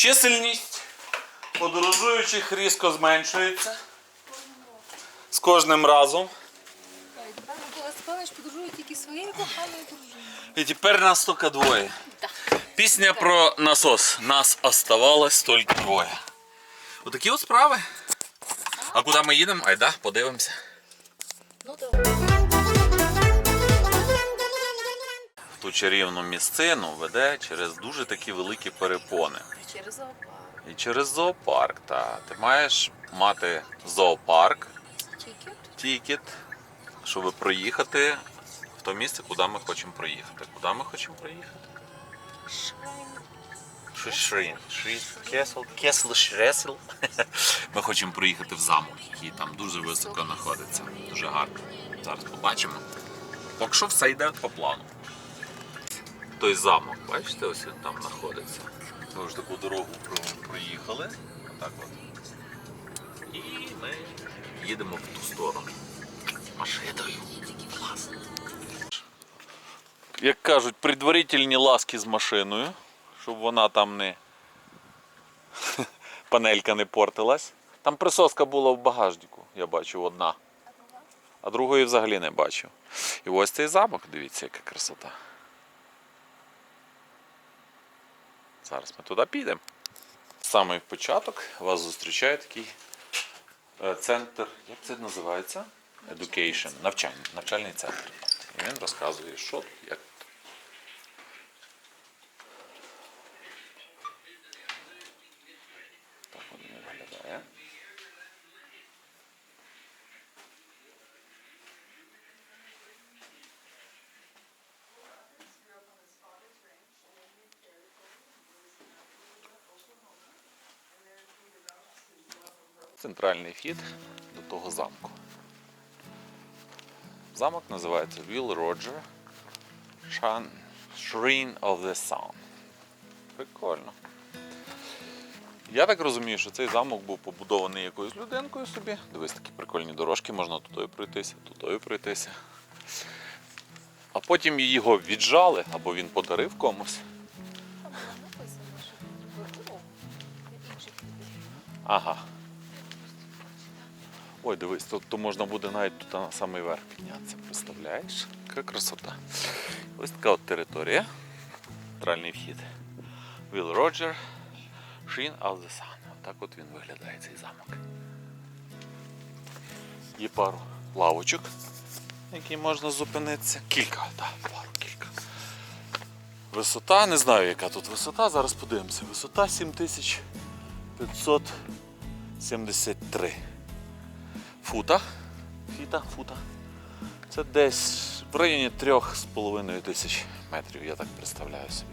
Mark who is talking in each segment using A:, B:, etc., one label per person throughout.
A: Чисельність подорожуючих різко зменшується з кожним разом.
B: І тепер
A: нас тільки двоє. Пісня про насос. Нас оставалось тільки двоє. Отакі от справи. А куди ми їдемо? Айда, подивимося. Ту чарівну місцину веде через дуже такі великі перепони.
B: І Через зоопарк.
A: І через зоопарк. Та. Ти маєш мати зоопарк,
B: Тікет.
A: тікет, щоб проїхати в то місце, куди ми хочемо проїхати. Куди ми хочемо проїхати? Шрін. Кесл. Кесл Шресл. Ми хочемо проїхати в замок, який там дуже високо знаходиться. Дуже гарно. Зараз побачимо. Поки що все йде по плану. Той замок, бачите, ось він там знаходиться. Ми вже таку дорогу проїхали. Отак от. І ми їдемо в ту сторону. Машиною. Як кажуть, предварительні ласки з машиною, щоб вона там не панелька не портилась. Там присоска була в багажнику, я бачив одна. А другої взагалі не бачив. І ось цей замок, дивіться, яка красота. Зараз ми туди підемо. Саме в початок вас зустрічає такий е, центр, як це називається? Education, навчальний, навчальний центр. І він розказує, що як Центральний вхід до того замку. Замок називається Will Roger Shrine of the Sun. Прикольно. Я так розумію, що цей замок був побудований якоюсь людинкою собі. Дивись, такі прикольні дорожки, можна тутою пройтися, тутою пройтися. А потім його віджали або він подарив комусь.
B: Там
A: Ой, дивись, тут то можна буде навіть тут на самий верх піднятися. Представляєш? Яка красота. Ось така от територія. Центральний вхід. Will Roger, Shrine of the Sun. Отак от він виглядає цей замок. Є пару лавочок, які можна зупинитися. Кілька, так, пару, кілька. Висота, не знаю, яка тут висота, зараз подивимося. Висота 7573 фута. Фіта, фута. Це десь в районі 3,5 тисяч метрів, я так представляю собі.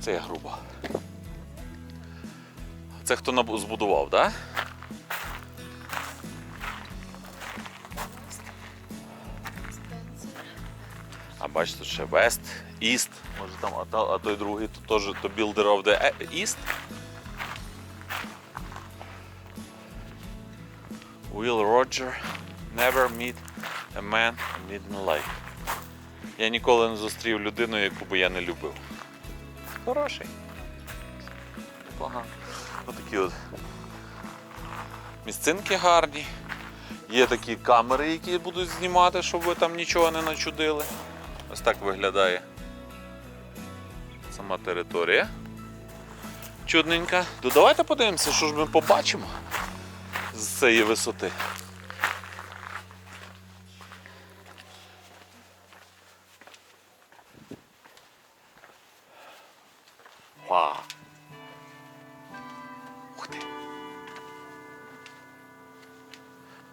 A: Це я грубо. Це хто збудував, так? Да? А бачите, ще West, East, може там, а, а той другий то теж то Builder of the E- East. Will Roger never meet a man I didn't like. Я ніколи не зустрів людину, яку би я не любив. Хороший. Непогано. Отакі от місцинки гарні. Є такі камери, які будуть знімати, щоб ви там нічого не начудили. Ось так виглядає сама територія. Чудненька. То давайте подивимося, що ж ми побачимо з цієї висоти.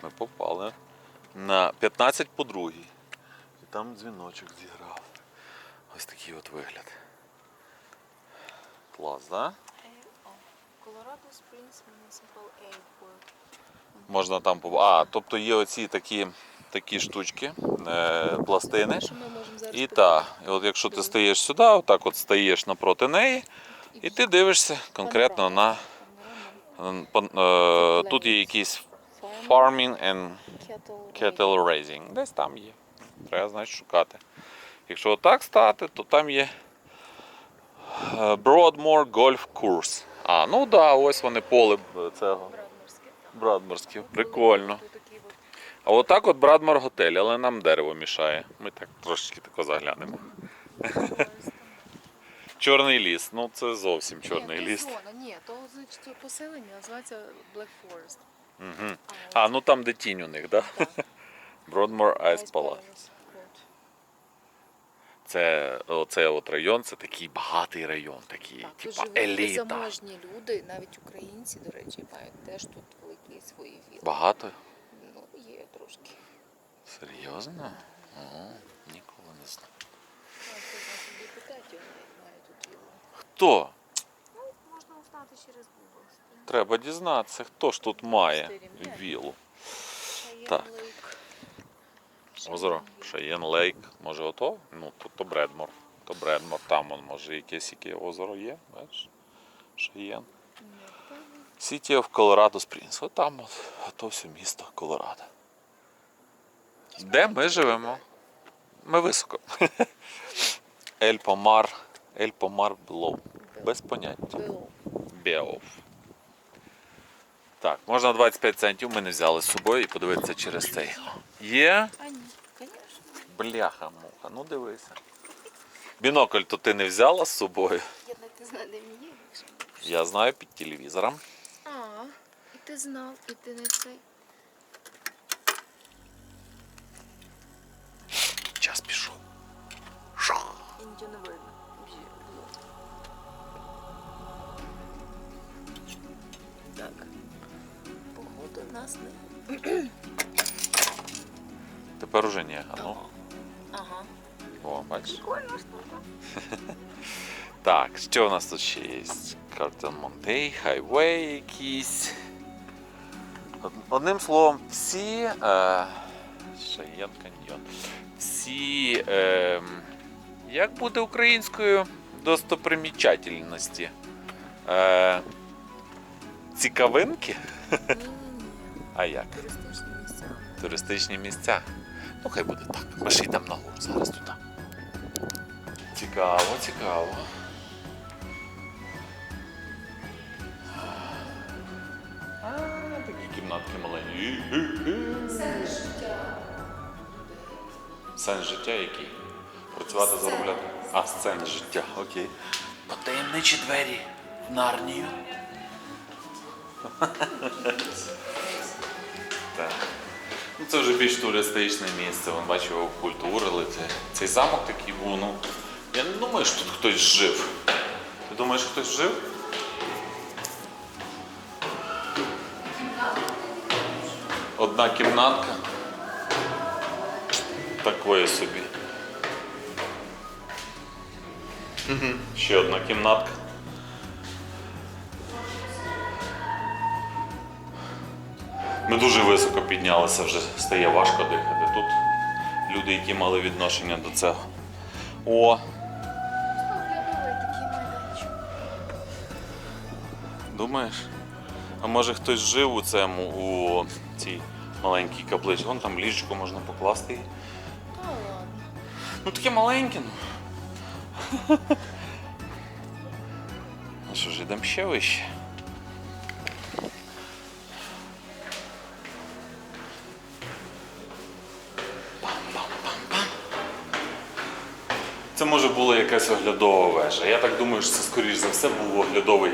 A: Ми попали на 15 по другій. І там дзвіночок зіграв. Ось такий от вигляд. Клас, да?
B: Colorado Springs Municipal Airport.
A: Можна там поб... А, тобто є оці такі, такі штучки, е, пластини. І та, і от якщо ти стаєш сюди, отак от стаєш напроти неї, і ти дивишся конкретно на. Е, Тут є якийсь farming and
B: Cattle
A: Raising. Десь там є. Треба, значить, шукати. Якщо отак стати, то там є е, Broadmoor Golf Course. А, ну так, да, ось вони поле цього.
B: Брадморське.
A: Прикольно. А отак от Брадмор готель, але нам дерево мішає. Ми так трошечки тако заглянемо. Чорний ліс, ну це зовсім чорний ліс.
B: Ні, то значить, це поселення називається Black Forest.
A: Угу.
B: А,
A: ну там де тінь у них, так? Да? Broadmoor Ice Palace. Це оцей от район, це такий багатий район, такий,
B: Так,
A: типа еліта.
B: заможні люди, навіть українці, до речі, мають теж тут великі свої вілли.
A: Багато?
B: Ну, є трошки.
A: Серйозно? О, ніколи не знав.
B: Хто депутатів має тут вілли?
A: Хто?
B: Ну, можна узнати через Google.
A: Треба дізнатися, хто ж тут має.
B: Шаєн
A: Так. Озеро
B: Шаєн
A: Лейк. Може ото? Ну, то, то Бредмор. То Бредмор, там он, може якесь яке озеро є, бачиш? Шаєн. City of Colorado Springs. От там от, ото все місто Колорадо. Де ми живемо? Ми високо. Ель Помар. Ель Помар Белоу. Без поняття. Біов. Так, можна 25 центів ми не взяли з собою і подивитися через цей. Є? Бляха муха, ну дивися. Бінокль то ти не взяла з собою.
B: Я не знаю, де мені є.
A: Я знаю під телевізором.
B: А, і ти знав, і ти не цей.
A: Час пішов. Шах.
B: І нічого не видно. Бі- було. Так. Походу нас не.
A: Тепер уже ні. А ну,
B: Ага.
A: о, бачиш.
B: Прикольна штука.
A: Так, що у нас тут ще є? Картон Монтей, хайвей якийсь. Одним словом, всі. Е, Шаєн каньйон. Всі. Е, як буде українською достопримічательності? Е, цікавинки? А як?
B: Туристичні місця.
A: Туристичні місця. Ну, хай буде так. Ми ж йдемо нагору зараз туди. Цікаво, цікаво. А, такі кімнатки маленькі. Сенс життя який? Працювати заробляти. А, сцен життя, окей. Потаємничі двері в Нарнію. Так. Це вже більш туристичне місце, бачу, його культурили. Це, цей замок такий був, ну. Я не думаю, що тут хтось жив. Ти думаєш, хтось жив? Одна кімнатка. Такої собі. Ще одна кімнатка. Ми дуже високо піднялися, вже стає важко дихати. Тут люди, які мали відношення до цього. О, думаєш? А може хтось жив у цьому, у цій маленькій каплиці? Вон там ліжечко можна покласти. її. Ну таке маленьке, ну. Ну що ж, йдемо ще вище. Може була якась оглядова вежа. Я так думаю, що це скоріш за все був оглядовий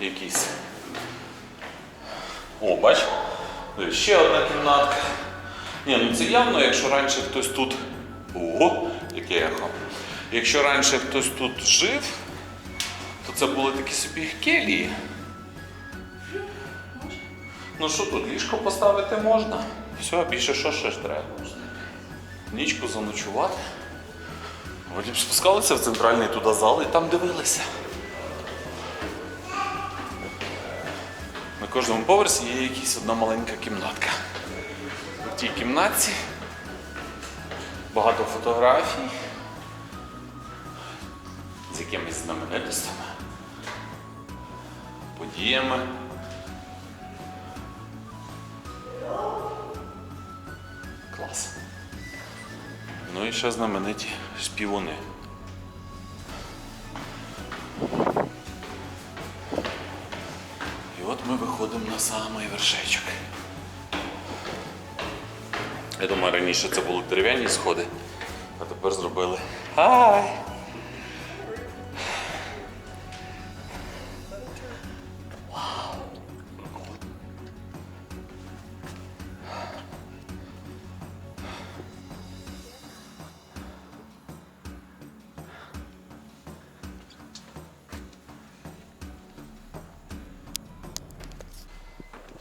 A: якийсь. О, бач? Ще одна кімнатка. Ні, ну це явно, якщо раніше хтось тут. Ого, яке ехо. Якщо раніше хтось тут жив, то це були такі собі келії. Ну що тут, ліжко поставити можна? Все, більше що ще ж треба? Нічку заночувати. Потім спускалися в центральний туди зал і там дивилися. На кожному поверсі є якась одна маленька кімнатка. В тій кімнатці багато фотографій з якимись знаменитостями, подіями. Клас. Ну і ще знамениті співуни. І от ми виходимо на самий вершечок. Я думаю, раніше це були дерев'яні сходи, а тепер зробили. Хай!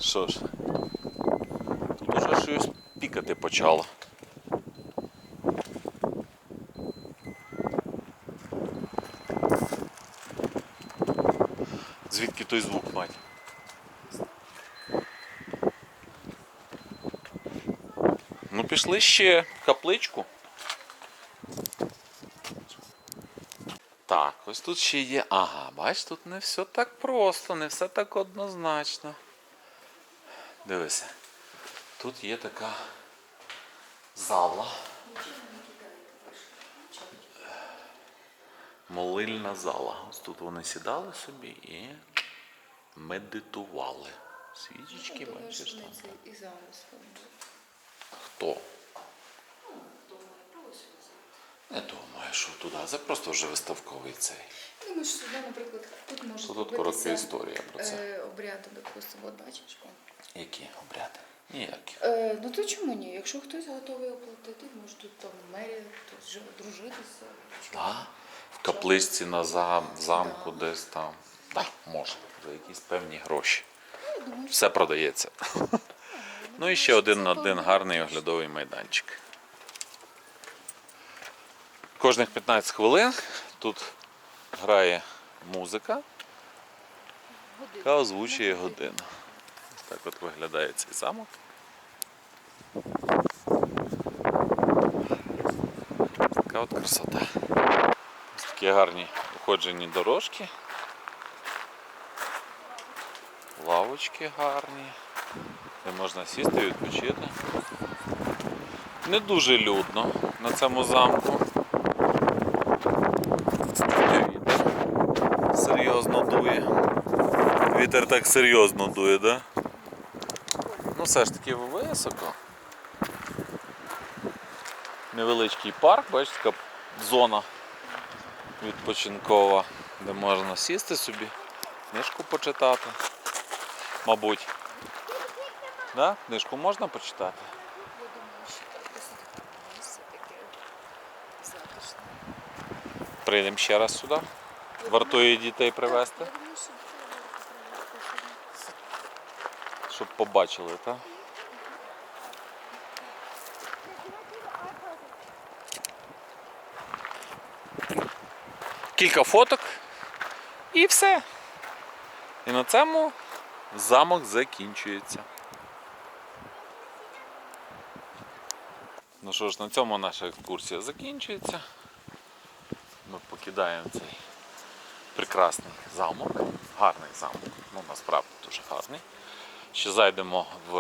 A: Що ж, тут уже щось пікати почало. Звідки той звук, мать? Ну, пішли ще капличку. Так, ось тут ще є. Ага, бач, тут не все так просто, не все так однозначно. Дивися. Тут є така зала. Молильна зала. Ось тут вони сідали собі і медитували. Свічечки, бачиш там.
B: і зараз.
A: Хто? Не думаю, що туди. Це просто вже виставковий цей.
B: Думаю, що сюди, наприклад, тут може
A: Тут коротка історія про це.
B: Е, обряди, допустимо, от бачиш.
A: Які обряди? Ніякі.
B: Е, ну то чому ні? Якщо хтось готовий оплатити, може тут там мерія, тут жив- дружитися. чому?
A: Так. В капличці на зам, замку десь там. Так, може. За якісь певні гроші.
B: Ну, я думаю, що
A: Все продається. Ну і ще один на один гарний оглядовий майданчик. Кожних 15 хвилин тут грає музика, яка озвучує годину. Так от виглядає цей замок. Така от красота. Ось такі гарні уходжені дорожки. Лавочки гарні, де можна сісти і відпочити. Не дуже людно на цьому замку. Вітер серйозно дує. Вітер так серйозно дує, да? Ну все ж таки високо. Невеличкий парк, бачите, така зона відпочинкова, де можна сісти собі, книжку почитати. Мабуть. Да? Книжку можна почитати? Прийдемо ще раз сюди. Вартує дітей привезти,
B: Я думаю, що це варто
A: щоб побачили, так? Кілька фоток і все. І на цьому замок закінчується. Ну що ж, на цьому наша екскурсія закінчується. Ми покидаємо цей прекрасний замок, гарний замок, ну насправді дуже гарний. Ще зайдемо в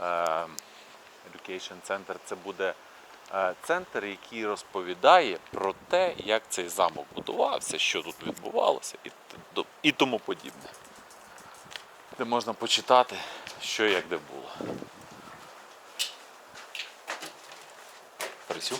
A: е, Education Center. Це буде е, центр, який розповідає про те, як цей замок будувався, що тут відбувалося і, тому подібне. Де можна почитати, що як де було. Присю.